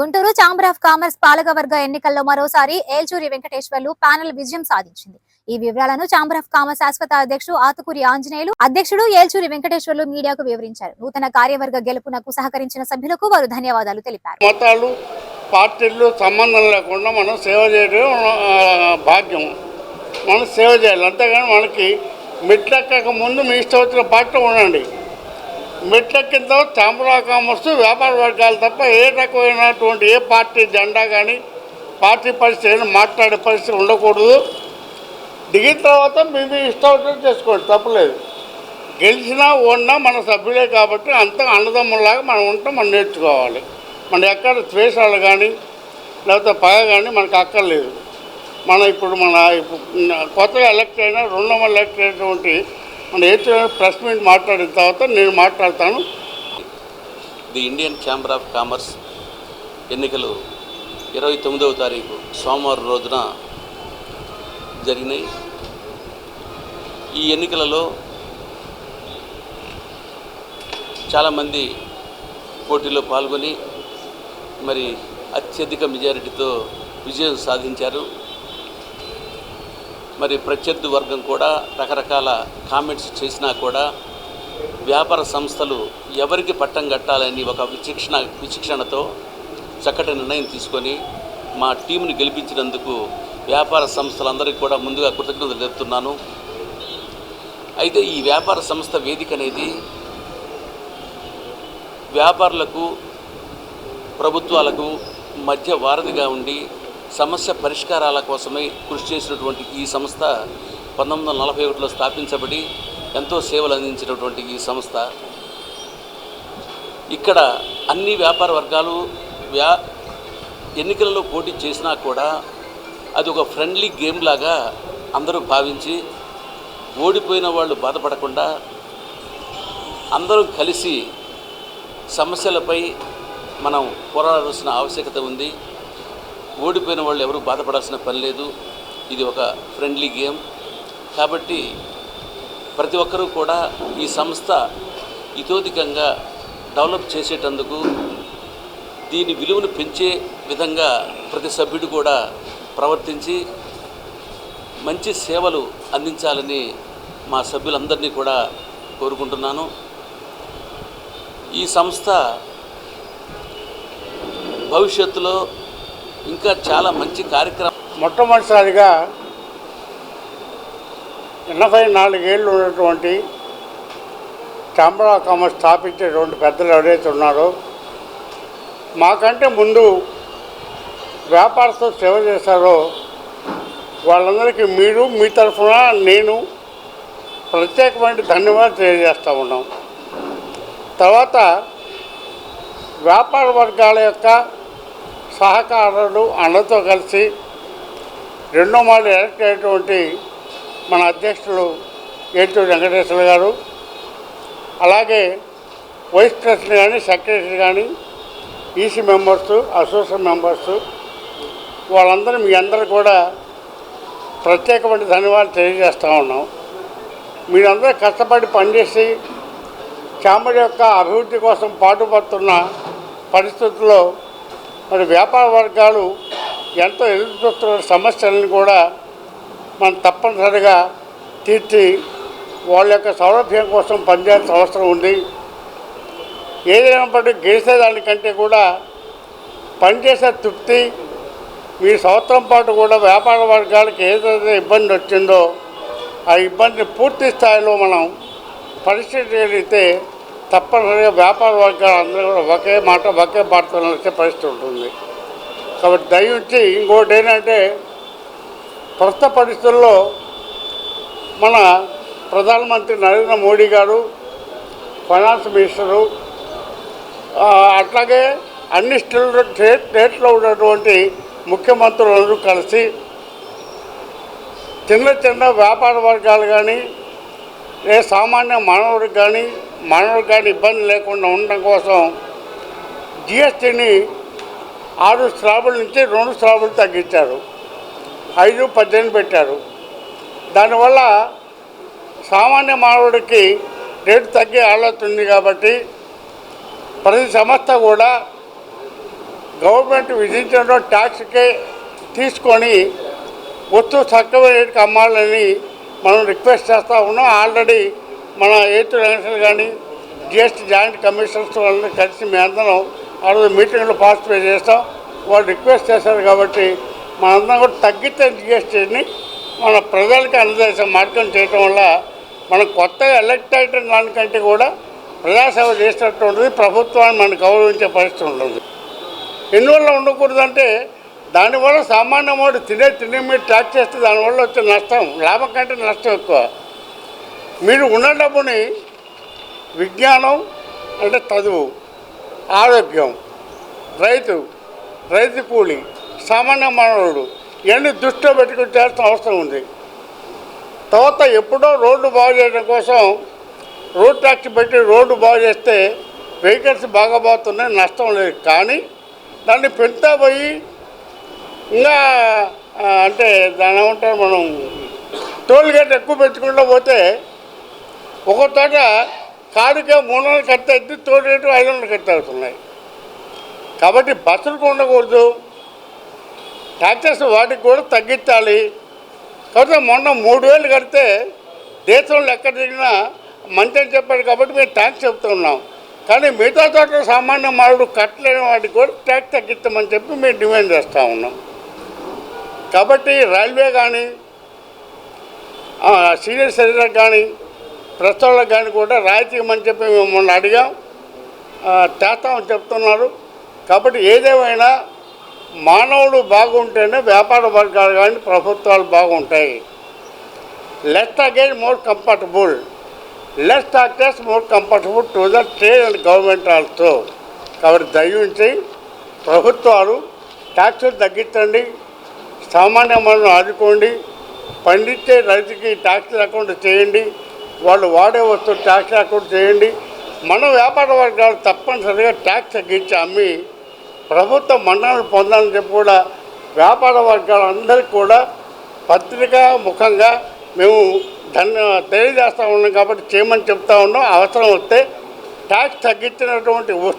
Guntur chamber of commerce పాలకవర్గ ఎన్నికల్లో మరోసారి ఏల్చూరి వెంకటేశ్వర్లు ప్యానెల్ విజయం సాధించింది. ఈ వివరాలను ఛాంబర్ ఆఫ్ కామర్స్ శాశ్వత అధ్యక్షుడు ఆతుకూరి ఆంజనేయులు అధ్యక్షుడు ఏల్చూరి వెంకటేశ్వర్లు మీడియాకు వివరించారు. నూతన కార్యవర్గ గెలుపునకు సహకరించిన సభ్యులకు వారు ధన్యవాదాలు తెలిపారు. మతాలు పార్టీలు సంబంధం లేకుండా మనం సేవ చేయడం భాగ్యం. మనం సేవ చేయాలి. అంతేగాని మనకి మెట్లెక్కక ముందు మీ ఇష్టం వచ్చిన పార్టీ ఉండండి. మెట్లెక్కిన కింద చాంబరా కామర్స్ వ్యాపార వర్గాలు తప్ప ఏ రకమైనటువంటి ఏ పార్టీ జెండా కానీ పార్టీ పరిస్థితి మాట్లాడే పరిస్థితి ఉండకూడదు. దిగిన తర్వాత మీ మీ ఇష్టం వచ్చినట్టు చేసుకోండి తప్పలేదు. గెలిచినా ఓడినా మన సభ్యులే కాబట్టి అంత అన్నదమ్ములాగా మనం ఉంటాం మనం నేర్చుకోవాలి. మన ఎక్కడ ద్వేషాలు కానీ లేకపోతే పగ కానీ మనకు అక్కర్లేదు. మన ఇప్పుడు మన ఇప్పుడు కొత్తగా ఎలక్ట్ అయిన రెండు వందల ఎలక్ట్ అయినటువంటి మన ఏదో ప్రెస్ మీట్ మాట్లాడిన తర్వాత నేను మాట్లాడతాను. The Indian chamber of commerce ఎన్నికలు ఇరవై తొమ్మిదవ తారీఖు సోమవారం రోజున జరిగినాయి. ఈ ఎన్నికలలో చాలామంది పోటీలో పాల్గొని మరి అత్యధిక మెజారిటీతో విజయం సాధించారు. మరి ప్రత్యర్థి వర్గం కూడా రకరకాల కామెంట్స్ చేసినా కూడా వ్యాపార సంస్థలు ఎవరికి పట్టం కట్టాలని ఒక విచక్షణ విచక్షణతో చక్కటి నిర్ణయం తీసుకొని మా టీంని గెలిపించినందుకు వ్యాపార సంస్థలందరికీ కూడా ముందుగా కృతజ్ఞతలు తెలుపుతున్నాను. అయితే ఈ వ్యాపార సంస్థ వేదిక అనేది వ్యాపారులకు ప్రభుత్వాలకు మధ్య వారధిగా ఉండి సమస్య పరిష్కారాల కోసమై కృషి చేసినటువంటి ఈ సంస్థ పంతొమ్మిది వందల నలభై ఒకటిలో స్థాపించబడి ఎంతో సేవలు అందించినటువంటి ఈ సంస్థ. ఇక్కడ అన్ని వ్యాపార వర్గాలు వ్యా ఎన్నికలలో పోటీ చేసినా కూడా అది ఒక ఫ్రెండ్లీ గేమ్ లాగా అందరూ భావించి ఓడిపోయిన వాళ్ళు బాధపడకుండా అందరూ కలిసి సమస్యలపై మనం పోరాడాల్సిన ఆవశ్యకత ఉంది. ఓడిపోయిన వాళ్ళు ఎవరు బాధపడాల్సిన పని లేదు. ఇది ఒక ఫ్రెండ్లీ గేమ్ కాబట్టి ప్రతి ఒక్కరూ కూడా ఈ సంస్థ ఇతోధికంగా డెవలప్ చేసేటందుకు దీని విలువను పెంచే విధంగా ప్రతి సభ్యుడు కూడా ప్రవర్తించి మంచి సేవలు అందించాలని మా సభ్యులందరినీ కూడా కోరుకుంటున్నాను. ఈ సంస్థ భవిష్యత్తులో ఇంకా చాలా మంచి కార్యక్రమం. మొట్టమొదటిసారిగా ఎనభై నాలుగేళ్ళు ఉన్నటువంటి చాంబరా కామర్స్ రెండు పెద్దలు ఎవరైతే ఉన్నారో మాకంటే ముందు వ్యాపారస్తు సేవ చేశారో వాళ్ళందరికీ మీరు మీ తరఫున నేను ప్రత్యేకమైన ధన్యవాదాలు తెలియజేస్తూ ఉన్నాం. తర్వాత వ్యాపార వర్గాల యొక్క సహకారులు అన్నతో కలిసి రెండో మాలు ఎలక్ట్ అయినటువంటి మన అధ్యక్షులు ఏటూరు వెంకటేశ్వర గారు అలాగే వైస్ ప్రెసిడెంట్ కానీ సెక్రటరీ కానీ ఈసీ మెంబర్స్ అసోసియేషన్ మెంబర్స్ వాళ్ళందరూ మీ అందరూ కూడా ప్రత్యేకమైన ధన్యవాదాలు తెలియజేస్తూ ఉన్నాం. మీరందరూ కష్టపడి పనిచేసి చాంబర్ యొక్క అభివృద్ధి కోసం పాటుపడుతున్న పరిస్థితుల్లో మరి వ్యాపార వర్గాలు ఎంతో ఎదురుచూస్తున్న సమస్యలను కూడా మనం తప్పనిసరిగా తీర్చి వాళ్ళ యొక్క సౌలభ్యం కోసం పనిచేయాల్సిన అవసరం ఉంది. ఏదైనప్పటికీ గెలిచేదానికంటే కూడా పనిచేసే తృప్తి మీ సంవత్సరం పాటు కూడా వ్యాపార వర్గాలకు ఏదైతే ఇబ్బంది వచ్చిందో ఆ ఇబ్బందిని పూర్తి స్థాయిలో మనం పరిష్కరించగలిగితే తప్పనిసరిగా వ్యాపార వర్గాలు అందరూ కూడా ఒకే మాట ఒకే బాటతో నడిచే పరిస్థితి ఉంటుంది. కాబట్టి దయవుంచి ఇంకోటి ఏంటంటే ప్రస్తుత పరిస్థితుల్లో మన ప్రధానమంత్రి నరేంద్ర మోడీ గారు ఫైనాన్స్ మినిస్టరు అట్లాగే అన్ని స్టేట్ స్టేట్ స్టేట్లో ఉన్నటువంటి ముఖ్యమంత్రులందరూ కలిసి చిన్న చిన్న వ్యాపార వర్గాలు కానీ ఏ సామాన్య మానవుడికి కానీ మానవుడికి కానీ ఇబ్బంది లేకుండా ఉండడం కోసం జిఎస్టీని ఆరు స్లాబుల నుంచి రెండు స్లాబులు తగ్గించారు. ఐదు పద్దెనిమిది పెట్టారు. దానివల్ల సామాన్య మానవుడికి రేటు తగ్గే ఆలోచన కాబట్టి ప్రతి సంస్థ కూడా గవర్నమెంట్ విధించిన ట్యాక్స్కే తీసుకొని వస్తువు తక్కువ రేటుకి అమ్మాలని మనం రిక్వెస్ట్ చేస్తూ ఉన్నాం. ఆల్రెడీ మన ఎయిత్ రంగసలు కానీ జిఎస్టీ జాయింట్ కమిషనర్స్తో వాళ్ళని కలిసి మీ అందరం ఆ రోజు మీటింగ్లో పార్టిసిపేట్ చేస్తాం. వాళ్ళు రిక్వెస్ట్ చేశారు కాబట్టి మనందరం కూడా తగ్గితే జిఎస్టీని మన ప్రజలకి అందజేసే మార్గం చేయటం వల్ల మనం కొత్తగా ఎలక్ట్ అయిన దానికంటే కూడా ప్రజాసేవ చేసినట్టు ఉంటుంది ప్రభుత్వాన్ని మనం గౌరవించే పరిస్థితి ఉంటుంది. ఎందువల్ల ఉండకూడదంటే దానివల్ల సామాన్య వాడు తినే తినే మీరు ట్రాక్ చేస్తే దానివల్ల వచ్చే నష్టం లాభం కంటే నష్టం ఎక్కువ. మీరు ఉన్న డబ్బుని విజ్ఞానం అంటే చదువు ఆరోగ్యం రైతు రైతు కూలి సామాన్య మానవుడు ఇవన్నీ దృష్టిలో పెట్టుకుని చేయాల్సిన అవసరం ఉంది. తర్వాత ఎప్పుడో రోడ్డు బాగు చేయడం కోసం రోడ్ ట్యాక్స్ పెట్టి రోడ్డు బాగు చేస్తే వెహికల్స్ బాగా పోతున్నాయి నష్టం లేదు. కానీ దాన్ని పెంచుతా పోయి ఇంకా అంటే దాని ఏమంటారు మనం టోల్ గేట్ ఎక్కువ పెంచుకుంటూ పోతే ఒక చోట కారుకే మూడు వందలు ఖర్చు అవుతుంది రేటు ఐదు వందలు ఖర్చు అవుతున్నాయి కాబట్టి బస్సులకు ఉండకూడదు. ట్యాక్సెస్ వాటికి కూడా తగ్గించాలి. కాకపోతే మొన్న మూడు వేలు కడితే దేశంలో ఎక్కడ దిగినా మంచి అని చెప్పాడు కాబట్టి మేము ట్యాక్స్ చెప్తున్నాం కానీ మిగతా చోట్ల సామాన్య మారుడు కట్టలేని వాటికి కూడా ట్యాక్స్ తగ్గిస్తామని చెప్పి మేము డిమాండ్ చేస్తూ ఉన్నాం. కాబట్టి రైల్వే కానీ సీనియర్ సిటిజన్ కానీ ప్రస్తుతాలకు కానీ కూడా రాయితీ ఇవ్వమని చెప్పి మేము మొన్న అడిగాం. చేస్తామని చెప్తున్నారు. కాబట్టి ఏదేమైనా మానవుడు బాగుంటేనే వ్యాపార వర్గాలు కానీ ప్రభుత్వాలు బాగుంటాయి. Less again more comfortable less tractors more comfortable to the trade and government also కాబట్టి దయించి ప్రభుత్వాలు ట్యాక్సులు తగ్గించండి. సామాన్య మనం ఆదుకోండి. పండించే రైతుకి ట్యాక్స్ లేకుండా చేయండి. వాళ్ళు వాడే వస్తువు ట్యాక్స్ లేకుండా చేయండి. మన వ్యాపార వర్గాలు తప్పనిసరిగా ట్యాక్స్ తగ్గించి అమ్మి ప్రభుత్వ మన్ననలు పొందాలని చెప్పి కూడా వ్యాపార వర్గాలందరికీ కూడా పత్రికా ముఖంగా మేము ధన్య తెలియజేస్తూ ఉన్నాం కాబట్టి చేయమని చెప్తా ఉన్నాం. అవసరం వస్తే ట్యాక్స్ తగ్గించినటువంటి వస్తువు